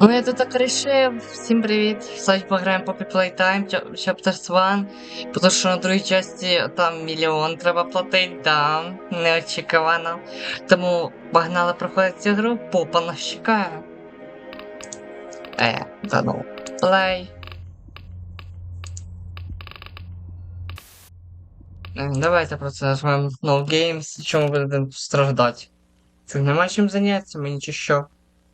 Ну, я тут так рішив. Всім привіт. Сьогодні пограємо Poppy Playtime, Chap- Chapters 1. Тому що на другій часті там мільйон треба платити, да. Неочікувано. Тому погнали проходити цю гру, попа нас чекає. Е, да ну. Play. Давайте просто нажмемо No Games, чому будемо страждати. Це нема чим зайнятися, мені чи що.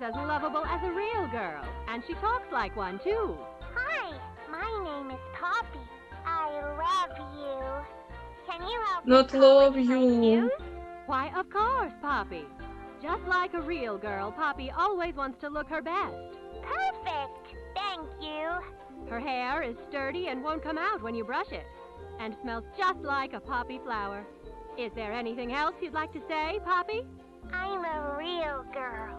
Poppy's as lovable as a real girl, and she talks like one too. Hi, my name is Poppy. I love you. Can you help me Not come love with my you. Why, of course, Poppy. Just like a real girl, Poppy always wants to look her best. Perfect. Thank you. Her hair is sturdy and won't come out when you brush it, and smells just like a poppy flower. Is there anything else you'd like to say, Poppy? I'm a real girl,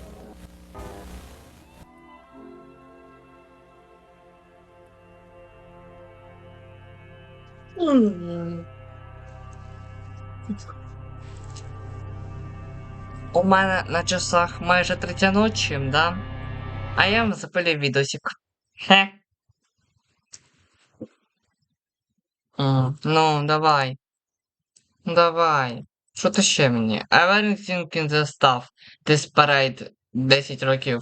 У мене на часах майже третя ночі, да? А я вам запилив відосик. Хе. Ну, давай. Давай. Що ти ще мені? Everything in the stuff. This parade 10 років.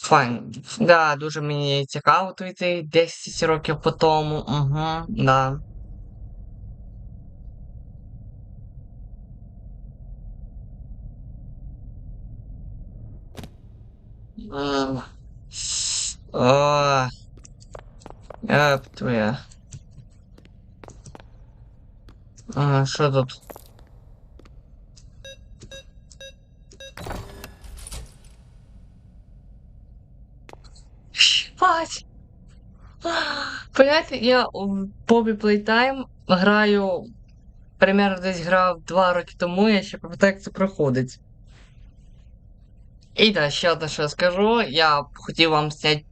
Файн. Да, дуже мені цікаво твій 10 років по тому. Угу, да. Еп, твоя. А, що тут? Понимаете, я в Bobby Playtime граю примерно десь грав два роки тому, я ще пам'ятаю, як це проходить. І так, ще одне, що я скажу, я хотів вам зняти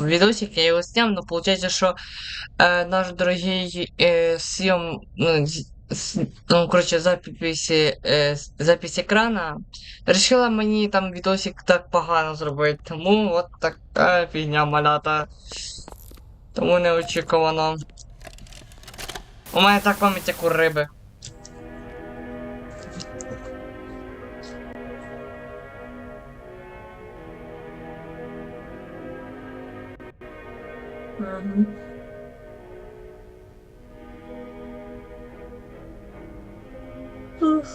відосик, я його зняв, але виходить, що е, наш дорогий е, съем, ну, ну, коротше, запись, е, запись екрана, Рішила мені там відосик так погано зробити, тому от така фігня малята. Тому неочікувано. У мене так пам'ять, як у риби. Мгм.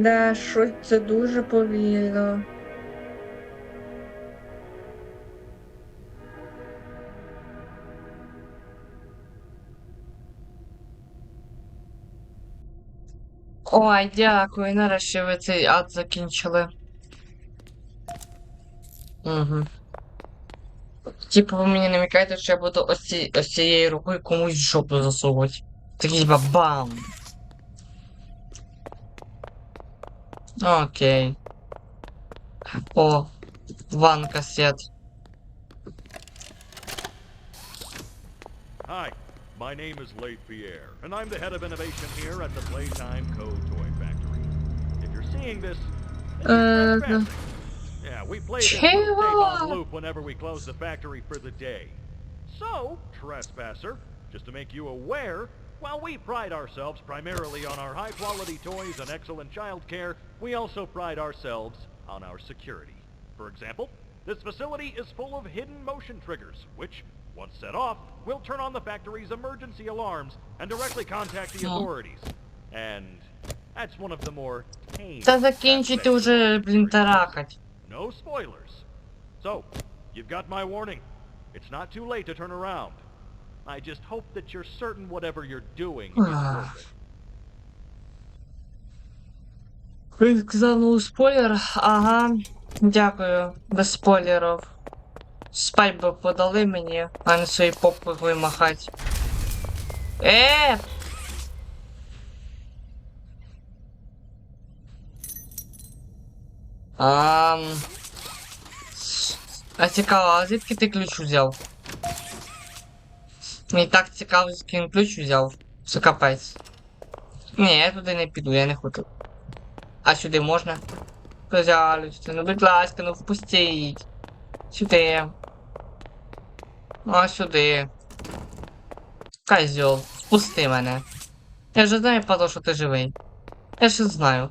Да, щось це дуже повільно. Ой, дякую, нарешті ви цей ад закінчили. Угу. Типу, ви мені намікаєте, що я буду ось, ці, цією рукою комусь жопу засовувати. Такий типа Окей. О, ван кассет. Hi. my name is Leif Pierre, and I'm the head of innovation here at the Playtime Co. Toy Factory. If you're seeing this, then you're Uh, trespassing. Yeah, we play this tape Чего? on loop whenever we close the factory for the day. So, trespasser, just to make you aware, while we pride ourselves primarily on our high-quality toys and excellent child care, we also pride ourselves on our security. For example, this facility is full of hidden motion triggers, which, once set off, will turn on the factory's emergency alarms and directly contact the Oh. authorities. And that's one of the more tame Та закінчити aspects of вже, our блін, security. тарахать. No spoilers. So, you've got my warning. It's not too late to turn around. I just hope that you're certain whatever you're doing is worth it. Ви ну, спойлер? Ага. Дякую. Без спойлерів. Спать би подали мені, а не свої попи вимахать. Е! Ам... А цікаво, а звідки ти ключ взяв? Мені так цікаво, звідки він ключ взяв. Це капець. Ні, я туди не піду, я не хочу. А сюди можна? Пожалуйста, ну будь ласка, ну впустіть. Сюди. А сюди. Козьол, впусти мене. Я ж знаю, Павло, що ти живий. Я ж знаю.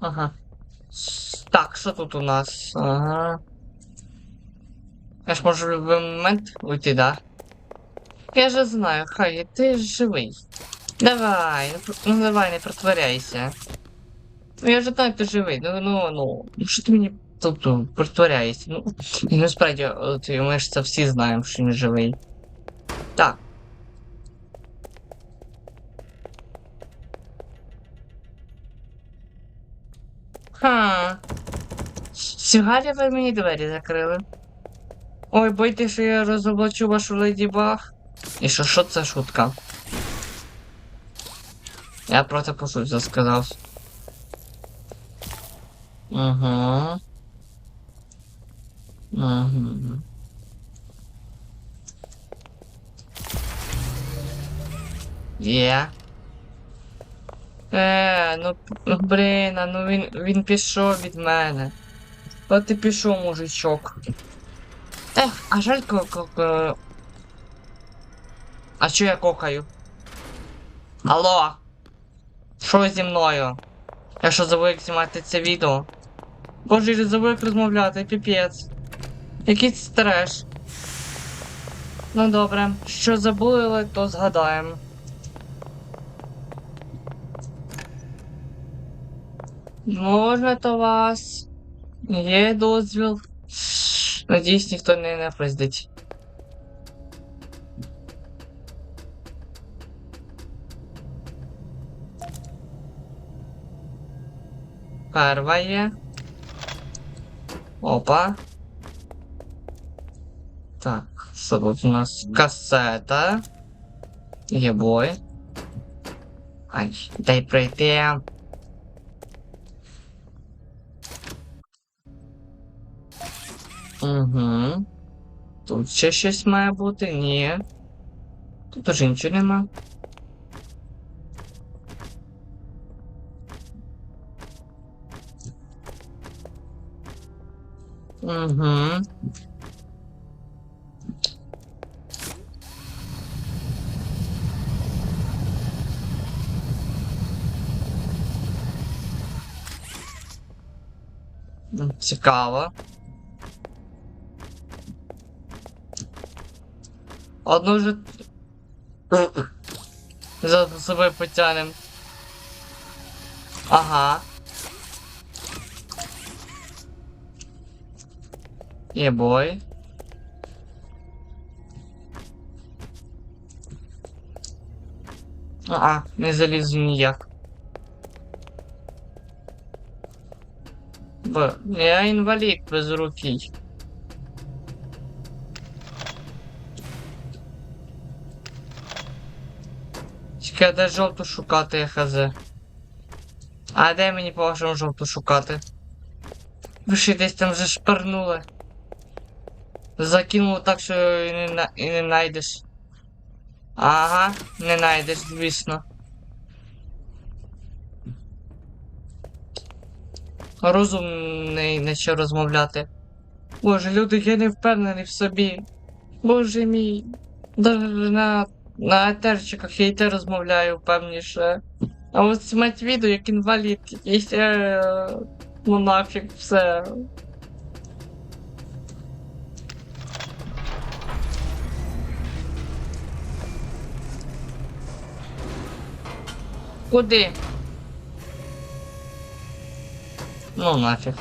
Ага. Так, тут у нас? Ага. Я ж можу в будь-який момент уйти, да? Я же знаю, хай, ти живий. Давай, ну, ну давай, не притворяйся. Ну я же знаю, ти живий. Ну ну ну. Ну що ти мені тобто притворяєшся? Ну, і насправді, от, і ми ж це всі знаємо, що він живий. Так. Ха. Сігарі ви мені двері закрили. Ой, бойтесь, що я розоблачу вашу леді Баг. І що, що це шутка? Я просто по суті сказав. Угу. Угу. Є. Е, ну, ну блін, а ну він, він пішов від мене. От ти пішов, мужичок. Ех, а жаль, ко- А що я кохаю? Алло? Що зі мною? Я що забув знімати це відео? Боже, я забув як розмовляти, піпець. Який це треш. Ну добре, що забули, то згадаємо. Можна то вас? Є дозвіл. Надіюсь, ніхто не напиздить. Перва є. Опа. Так, що тут у нас? Касета. Є бой. Ай, дай пройти. Угу. Тут ще щось має бути? Ні. Тут уже нічого нема. Угу. Цікаво. Одну вже за собою потянем. Ага. Є бой. А, не залізу ніяк. Бо я інвалід без руки. А де жовту шукати, я хз. А де мені по вашому жовту шукати? Ви ще десь там вже шпарнули. Закинуло так, що і не, і не знайдеш. Ага, не знайдеш, звісно. Розумний не що розмовляти. Боже, люди, я не впевнений в собі. Боже мій. Даже на, на етерчиках я й те розмовляю впевніше. А ось смать відео, як інвалід, якийсь. Е, ну нафіг все. Куди? Ну нафіг.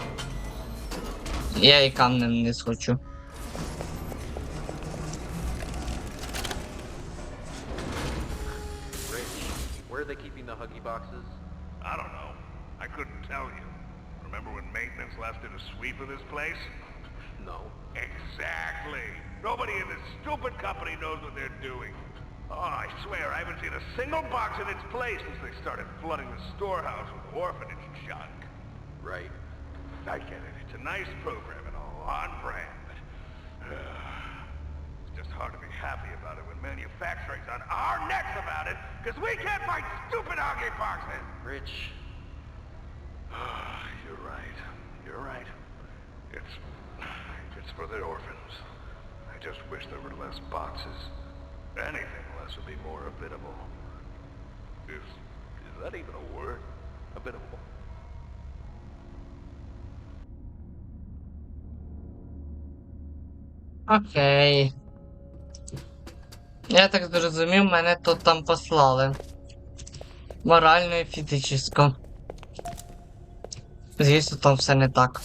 Я і камнем не схочу. Huggy boxes? I don't know. I couldn't tell you. Remember when maintenance left did a sweep of this place? No. Exactly. Nobody in this stupid company knows what they're doing. Oh, I swear I haven't seen a single box in its place since they started flooding the storehouse with orphanage junk. Right. I get it. It's a nice program and all on brand, just hard to be happy about it when manufacturing's on our necks about it, because we can't fight stupid ugly boxes! Rich. You're right. You're right. It's... it's for the orphans. I just wish there were less boxes. Anything less would be more habitable. Is... is that even a word? Habitable. Okay. Я так зрозумів, мене тут там послали. Морально і фізично. Звісно, там все не так.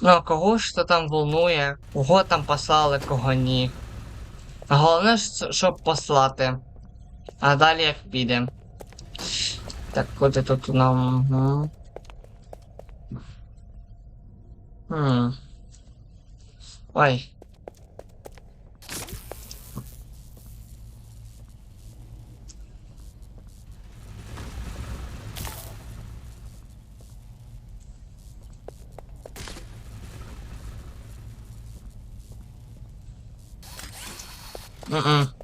Ну, а кого ж то там волнує? Кого там послали, кого ні. Головне, щоб послати. А далі як піде. Так, куди тут нам. Угу. Hmm. Why? Mm-mm.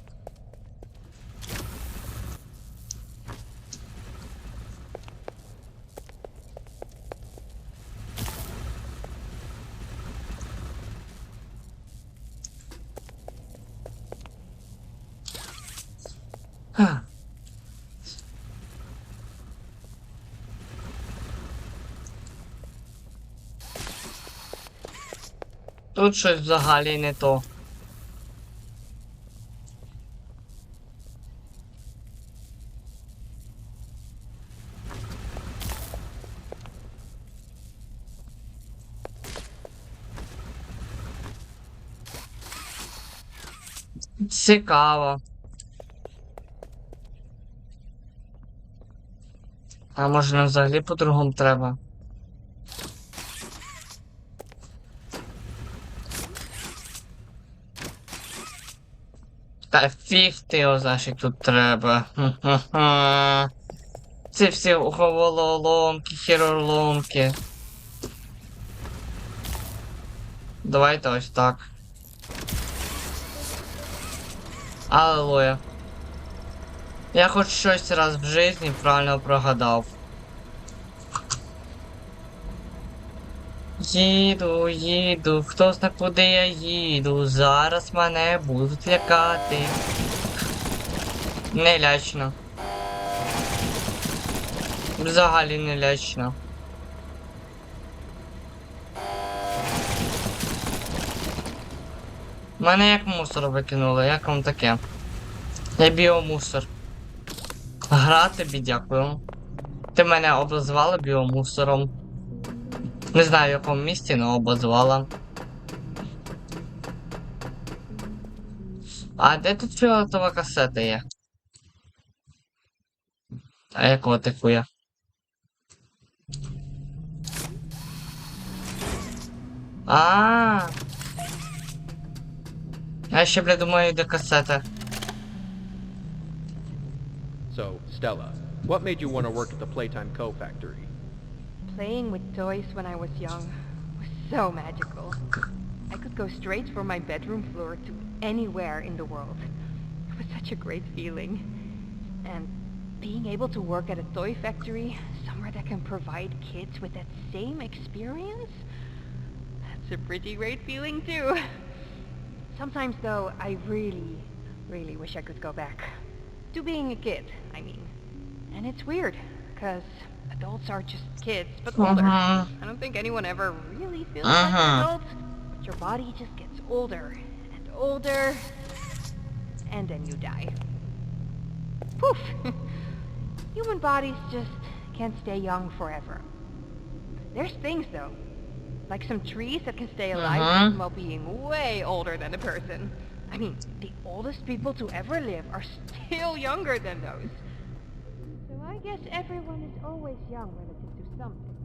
Тут щось взагалі не то. Цікаво. А може нам взагалі по-другому треба? Та фіг ти знаєш, тут треба. Ці всі головоломки, хіроломки. Давайте ось так. Аллилуйя. Я хоч щось раз в житті правильно прогадав. Їду, їду, хто зна куди я їду, зараз мене будуть лякати. Не лячно. Взагалі не лячно. Мене як мусор викинули, як вам таке? Я біомусор. Гра тобі дякую. Ти мене обозвала біомусором. Не знаю в якому місці, але обозвала. А де тут фіолетова касета є? А якого тикує? А. Я ще, бля, думаю, де касета. Stella, what made you want to work at the Playtime Co. Playing with toys when I was young was so magical. I could go straight from my bedroom floor to anywhere in the world. It was such a great feeling. And being able to work at a toy factory, somewhere that can provide kids with that same experience, that's a pretty great feeling too. Sometimes though, I really, really wish I could go back. To being a kid, I mean. And it's weird, because adults are just kids, but older. Mhm. I don't think anyone ever really feels Uh-huh. like an adult. But your body just gets older and older, and then you die. Poof! Human bodies just can't stay young forever. There's things though, like some trees that can stay alive Uh-huh. while being way older than a person. I mean, the oldest people to ever live are still younger than those. I guess everyone is always young relative to something.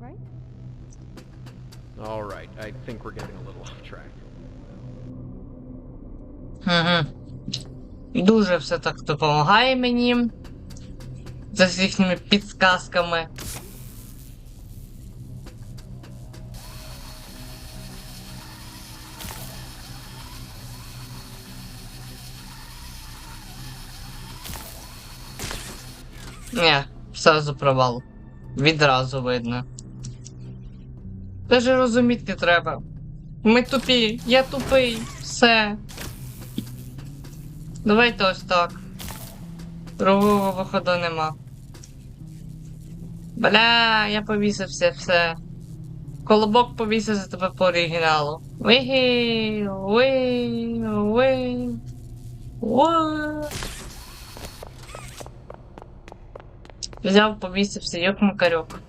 Right? Alright, I think we're getting a little off track. Угу. Дуже все так допомагає мені. За з їхніми підсказками. Ні, все провал. Відразу видно. Даже розуміти треба. Ми тупі, я тупий, все. Давайте ось так. Другого виходу нема. Бля, я повісився все. Колобок повісився тебе по оригіналу. Вигі, ви, ви, ви. Взяв, повісився, як макарьок.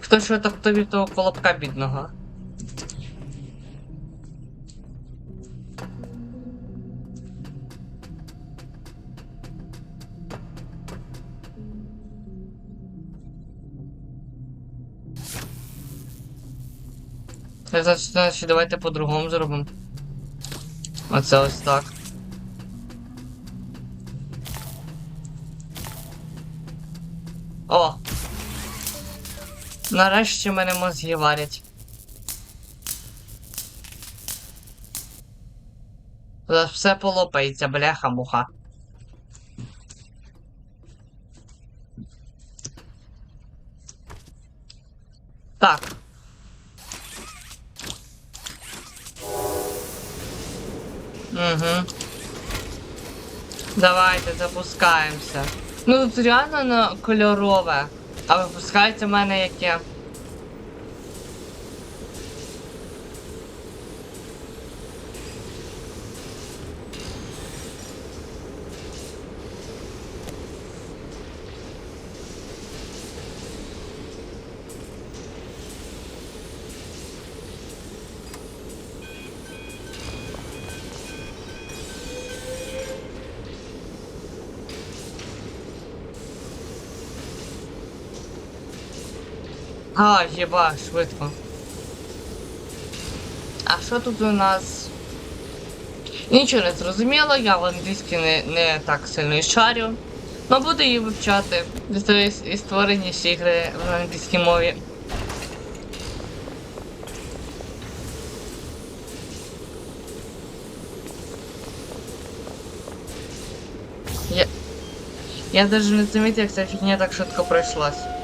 Хто що так тобі того колобка бідного? Значить, давайте по-другому зробимо. Оце ось так. Нарешті мене мозги варять. Зараз все полопається, бляха-муха. Так. Угу. Давайте запускаємося. Ну тут реально на кольорове. А випускається в мене яке. А, єба, швидко. А що тут у нас? Нічого не зрозуміло, я в англійській не, не так сильно і шарю. Ну буду її вивчати. І створені всі ігри в англійській мові. Я, я даже не замітив, як ця фігня так швидко пройшлась.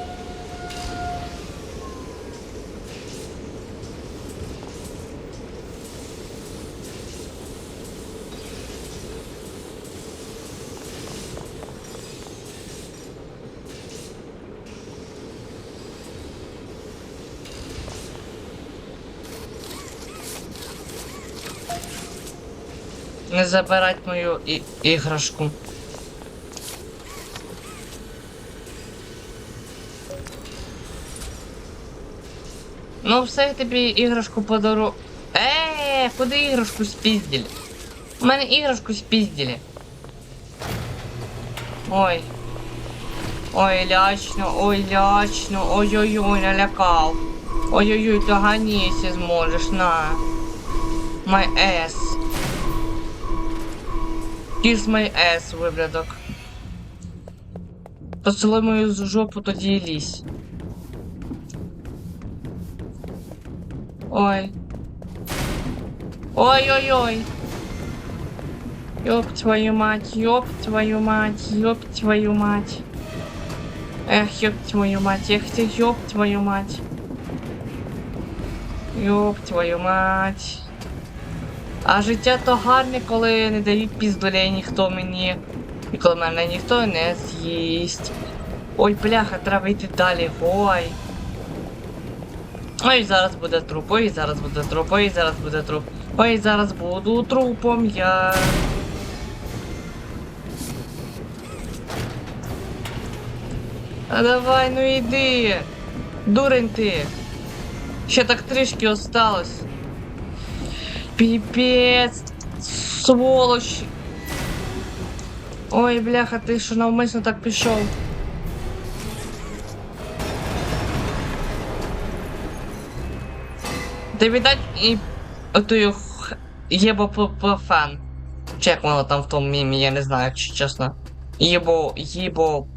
Не забирать мою і- іграшку. Ну, все я тобі іграшку подару. Е, куди іграшку спіздили? У мене іграшку спіздили. Ой. Ой, лячно, ой, лячно, ой-ой-ой, налякав. Ой-ой-ой, доганіся зможеш, на. My ass. Kiss my ass, виблядок. Поцілуй мою з- жопу, тоді і лізь. Ой. Ой-ой-ой. Ёб твою мать, ёб твою мать, ёб твою мать. Эх, ёб твою мать, эх ты, ёб твою мать. Ёб твою мать. А життя то гарне, коли не дають піздолей ніхто мені. І коли мене ніхто не з'їсть. Ой, бляха, треба йти далі. Ой. Ой, зараз буде труп, ой, зараз буде труп, ой, зараз буде труп. Ой, зараз буду трупом я. А давай, ну йди. Дурень ти. Ще так трішки осталось. Піпець. Сволоч. Ой, бляха, ти що навмисно так пішов. Ти віддать і отую єбо фан. Чи як воно там в тому мімі, я не знаю, чи чесно. Єбо, єбо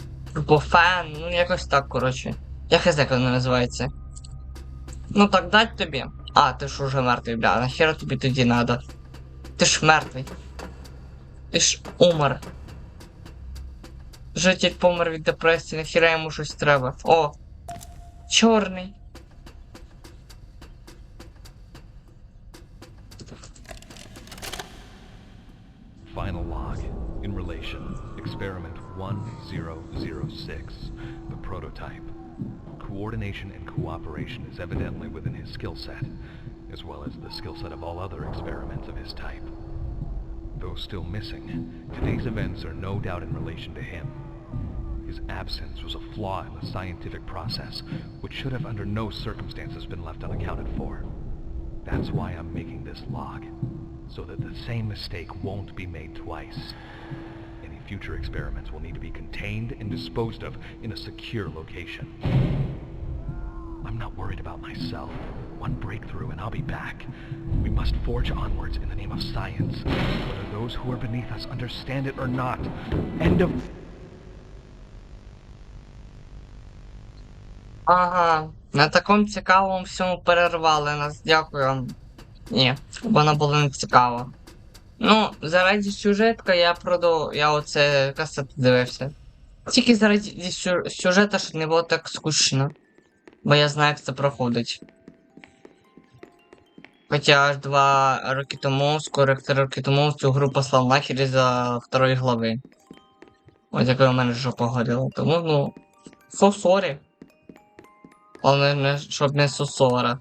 фан, ну якось так, коротше. Я хз як воно називається. Ну так дать тобі. А, ти ж уже мертвий, бля, нахера тобі тоді надо? Ти ж мертвий. Ти ж умер. Житель помер від депресії, нахера йому щось треба. О! Чорний. Final log. In relation, experiment 1006, the prototype. Coordination and cooperation is evidently within his skill set, as well as the skill set of all other experiments of his type. Though still missing, today's events are no doubt in relation to him. His absence was a flaw in the scientific process, which should have under no circumstances been left unaccounted for. That's why I'm making this log, so that the same mistake won't be made twice. Any future experiments will need to be contained and disposed of in a secure location. I'm not worried about myself. One breakthrough and I'll be back. We must forge onwards in the name of science, whether those who are beneath us understand it or not. End of... Ага, на такому цікавому всьому перервали нас, дякую. Ні, воно було не цікаво. Ну, заради сюжетка я проду. Я оце касет дивився. Тільки заради сю- сюжета, щоб не було так скучно. Бо я знаю, як це проходить. Хоча аж два роки тому, скоро як три роки тому, цю гру послав нахер за второї глави. Ось яке у мене жопа горіла. Тому, ну. Sorry. Але не, щоб не сусора.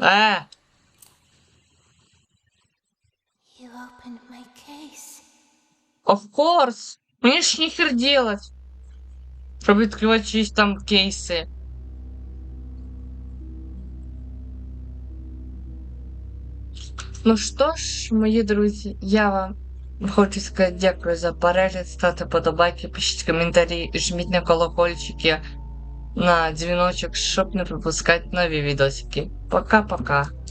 Е! You opened my case. Of course! Мені ж ніхер делать. Щоб відкривати чиїсь там кейси. Ну що ж, мої друзі, я вам хочу сказати дякую за перегляд, ставте подобайки, пишіть коментарі, жміть на колокольчики, на дзвіночок, щоб не пропускати нові відосики. Пока-пока.